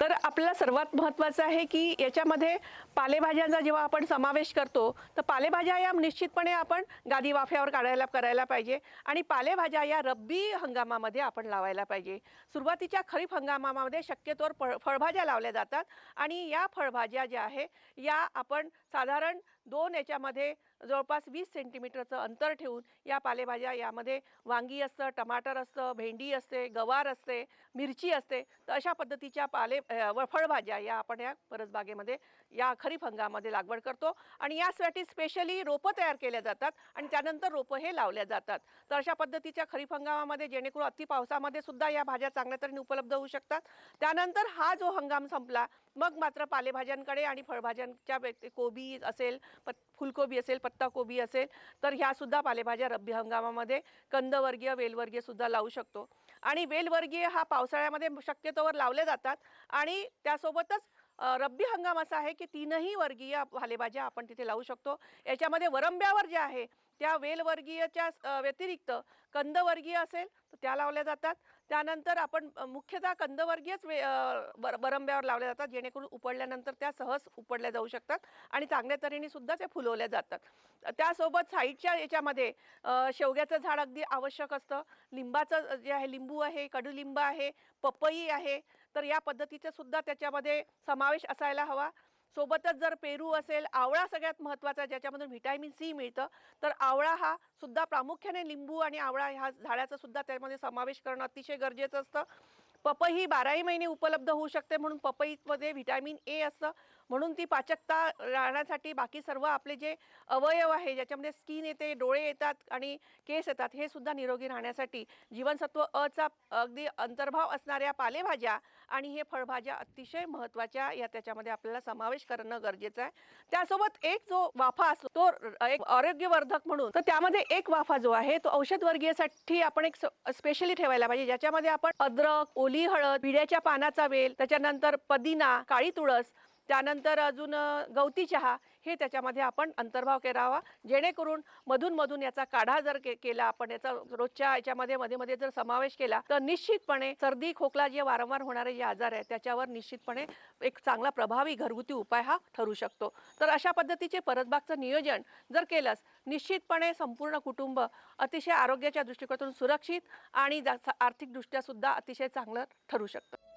तर आपल्याला सर्वात महत्त्वाचं आहे की याच्यामध्ये पालेभाज्यांचा जेव्हा आपण समावेश करतो तर पालेभाज्या या निश्चितपणे आपण गादी वाफ्यावर काढायला करायला पाहिजे आणि पालेभाज्या या रब्बी हंगामामध्ये आपण लावायला पाहिजे. सुरुवातीच्या खरीप हंगामामध्ये शक्यतोवर फळ फळभाज्या लावल्या जातात आणि या फळभाज्या ज्या आहे या आपण साधारण दोन याच्यामध्ये जवळपास वीस सेंटीमीटरचं अंतर ठेवून या पालेभाज्या यामध्ये वांगी असतं टमाटर असतं भेंडी असते गवार असते मिरची असते. तर अशा पद्धतीच्या पाले व फळभाज्या या आपण या परसबागेमध्ये या खरीप हंगामामध्ये लागवड करतो. आणि यासाठी स्पेशली रोपं तयार केल्या जातात आणि त्यानंतर रोपं हे लावल्या जातात. तर अशा पद्धतीच्या खरीप हंगामामध्ये जेणेकरून अति पावसामध्ये सुद्धा या भाज्या चांगल्या तऱ्हेने उपलब्ध होऊ शकतात. त्यानंतर हा जो हंगाम संपला मग मात्र पालेभाज्यांकडे आणि फळभाज्यांच्या कोबी असेल पत फुलकोबी असेल पत्ताकोबी असेल तर ह्यासुद्धा पालेभाज्या रब्बी हंगामामध्ये कंदवर्गीय वेलवर्गीयसुद्धा लावू शकतो. आणि वेलवर्गीय हा पावसाळ्यामध्ये शक्यतोवर लावले जातात आणि त्यासोबतच रब्बी हंगाम असा आहे की तीनही वर्गीय पालेभाज्या आपण तिथे लावू शकतो. याच्यामध्ये वरंब्यावर जे आहे त्या वेलवर्गीयच्या व्यतिरिक्त कंदवर्गीय असेल तर त्या लावल्या जातात. त्यानंतर आपण मुख्यतः कंदवर्गीयच वे बर बरंब्यावर लावल्या जातात जेणेकरून उपडल्यानंतर त्या सहज उपडल्या जाऊ शकतात आणि चांगल्या तऱ्हेने सुद्धा ते फुलवल्या जातात. त्यासोबत साईडच्या याच्यामध्ये शेवग्याचं झाड अगदी आवश्यक असतं. लिंबाचं जे आहे लिंबू आहे कडुलिंब आहे पपई आहे तर या पद्धतीचं सुद्धा त्याच्यामध्ये समावेश असायला हवा. सोबतच जर पेरू असेल आवळा सगळ्यात महत्त्वाचा ज्याच्यामधून व्हिटॅमिन सी मिळतं. तर आवळा हा सुद्धा प्रामुख्याने लिंबू आणि आवळा ह्या झाडाचा सुद्धा त्यामध्ये समावेश करणं अतिशय गरजेचं असतं. पपई ही बाराही महिने उपलब्ध होऊ शकते म्हणून पपईमध्ये व्हिटॅमिन ए असतं. म्हणून ती पाचकता राहण्यासाठी बाकी सर्व आपले जे अवयव आहे ज्याच्यामध्ये स्किन येते डोळे येतात आणि केस येतात हे सुद्धा निरोगी राहण्यासाठी जीवनसत्व अचा अगदी अंतर्भाव असणाऱ्या पालेभाज्या आणि हे फळभाज्या अतिशय महत्त्वाच्या या त्याच्यामध्ये आपल्याला समावेश करणं गरजेचं आहे. त्यासोबत एक जो वाफा असतो तो एक आरोग्यवर्धक म्हणून तर त्यामध्ये एक वाफा जो आहे तो औषध वर्गीयसाठी आपण एक स्पेशली ठेवायला पाहिजे ज्याच्यामध्ये आपण अद्रक ओली हळद पिढ्याच्या पानाचा वेल त्याच्यानंतर पदिना काळी तुळस त्यानंतर अजून गवती चहा हे त्याच्यामध्ये आपण अंतर्भाव करावा. जेणेकरून मधूनमधून याचा काढा जर के केला आपण याचा रोजच्या याच्यामध्ये मध्ये मध्ये जर समावेश केला तर निश्चितपणे सर्दी खोकला जे वारंवार होणारे जे आजार आहेत त्याच्यावर निश्चितपणे एक चांगला प्रभावी घरगुती उपाय हा ठरू शकतो. तर अशा पद्धतीचे परसबागचं नियोजन जर केलंस निश्चितपणे संपूर्ण कुटुंब अतिशय आरोग्याच्या दृष्टिकोनातून सुरक्षित आणि आर्थिकदृष्ट्यासुद्धा अतिशय चांगलं ठरू शकतं.